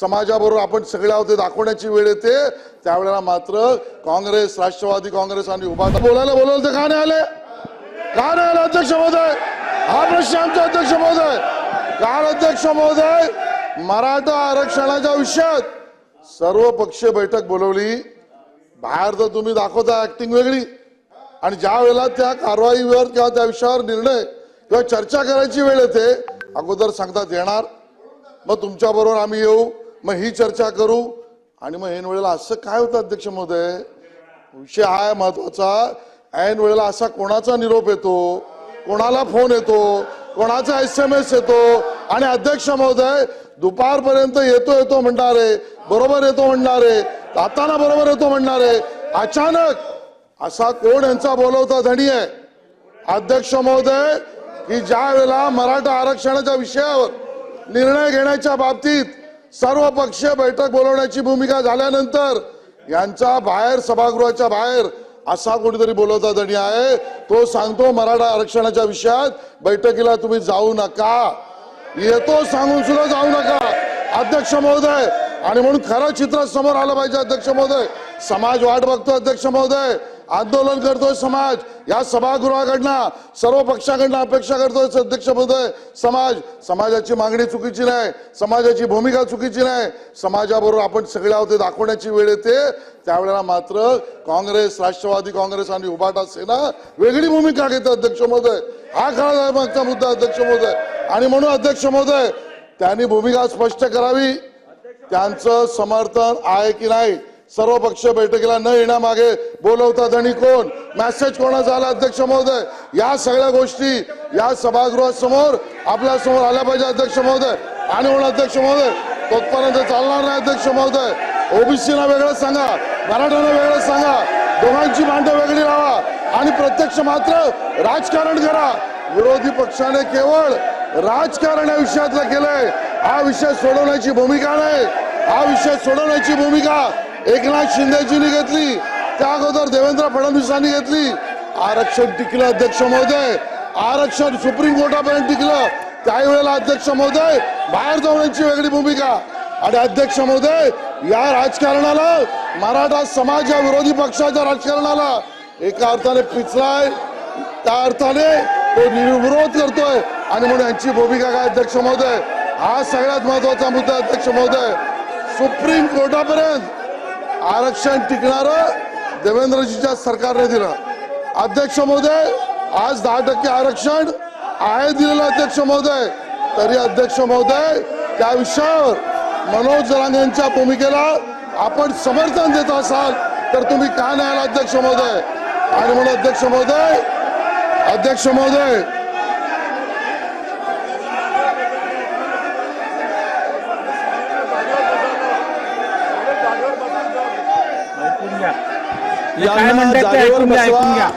समाजाबरोबर आपण सगळे आहोत दाखवण्याची वेळ येते. त्यावेळेला मात्र काँग्रेस राष्ट्रवादी काँग्रेस आणि उभा बोलायला बोलवलं तर का नाही आले? का नाही आले अध्यक्ष महोदय? हा प्रश्न आमचा अध्यक्ष महोदय. काल अध्यक्ष महोदय मराठा आरक्षणाच्या विषयात सर्व पक्षीय बैठक बोलवली. बाहेर तर तुम्ही दाखवता ऍक्टिंग वेगळी. आणि ज्या वेळेला त्या कारवाईवर किंवा त्या विषयावर निर्णय किंवा चर्चा करायची वेळ येते अगोदर सांगतात येणार. मग तुमच्याबरोबर आम्ही येऊ मग ही चर्चा करू. आणि मग ऐन वेळेला असं काय होतं अध्यक्ष महोदय? विषय हा महत्त्वाचा ऐन वेळेला असा कोणाचा निरोप येतो? कोणाला फोन येतो? कोणाचा एस एम एस येतो? आणि अध्यक्ष महोदय दुपारपर्यंत येतो येतो म्हणणार आहे बरोबर येतो म्हणणार आहे जाताना बरोबर येतो म्हणणार आहे अचानक असा कोण यांचा बोलवता धणी आहे अध्यक्ष महोदय की ज्या वेळेला मराठा आरक्षणाच्या विषयावर निर्णय घेण्याच्या बाबतीत सर्वपक्षीय बैठक बोलवण्याची भूमिका झाल्यानंतर यांचा बाहेर सभागृहाच्या बाहेर असा कोणीतरी बोलवता जणी आहे. तो सांगतो मराठा आरक्षणाच्या विषयात बैठकीला तुम्ही जाऊ नका. येतो सांगून सुद्धा जाऊ नका. अध्यक्ष महोदय आणि म्हणून खरं चित्र समोर आलं पाहिजे अध्यक्ष महोदय. समाज वाट बघतो अध्यक्ष महोदय. आंदोलन करतोय समाज. या सभागृहाकडनं सर्व पक्षाकडनं अपेक्षा करतोय अध्यक्ष समाज. समाजाची मागणी चुकीची नाही. समाजाची भूमिका चुकीची नाही. समाजाबरोबर आपण सगळे आहोत दाखवण्याची वेळ येते. त्यावेळेला मात्र काँग्रेस राष्ट्रवादी काँग्रेस आणि उभाटा सेना वेगळी भूमिका घेते अध्यक्ष महोदय. हा खरा मागचा मुद्दा अध्यक्ष महोदय. आणि म्हणून अध्यक्ष महोदय त्यांनी भूमिका स्पष्ट करावी. त्यांचं समर्थन आहे की नाही? सर्व पक्ष बैठकीला न येण्यामागे बोलवता आणि कोण? मेसेज कोणाचा आला अध्यक्ष महोदय? या सगळ्या गोष्टी या सभागृहासमोर आपल्यासमोर आल्या पाहिजे अध्यक्ष महोदय. आणि म्हणून अध्यक्ष महोदय तोपर्यंत चालणार नाही अध्यक्ष महोदय. ओबीसीना वेगळं सांगा मराठ्यांना वेगळं सांगा दोघांची भांडं वेगळी लावा आणि प्रत्यक्ष मात्र राजकारण करा. विरोधी पक्षाने केवळ राजकारण या विषयातलं केलंय. हा विषय सोडवण्याची भूमिका नाही. हा विषय सोडवण्याची भूमिका एकनाथ शिंदेजींनी घेतली. त्या अगोदर देवेंद्र फडणवीसांनी घेतली. आरक्षण टिकलं अध्यक्ष महोदय. आरक्षण सुप्रीम कोर्टापर्यंत टिकलं. त्याही वेळेला अध्यक्ष महोदय बाहेर जाऊनची वेगळी भूमिका. आणि अध्यक्ष महोदय या राजकारणाला मराठा समाज या विरोधी पक्षाच्या राजकारणाला एका अर्थाने पिचलाय. त्या अर्थाने तो विरोध करतोय. आणि म्हणून यांची भूमिका काय अध्यक्ष महोदय? हा सगळ्यात महत्त्वाचा मुद्दा अध्यक्ष महोदय. सुप्रीम कोर्टापर्यंत आरक्षण टिकणार देवेंद्रजीच्या सरकारने दिलं. अध्यक्ष महोदय आज दहा टक्के आरक्षण आहे दिलेलं अध्यक्ष महोदय. तरी अध्यक्ष महोदय त्या विषयावर मनोज जरांगे यांच्या भूमिकेला आपण समर्थन देत असाल तर तुम्ही का नाही अध्यक्ष महोदय? आणि म्हणून अध्यक्ष महोदय अध्यक्ष महोदय घ्या. यांना जागेवर बसवा घ्या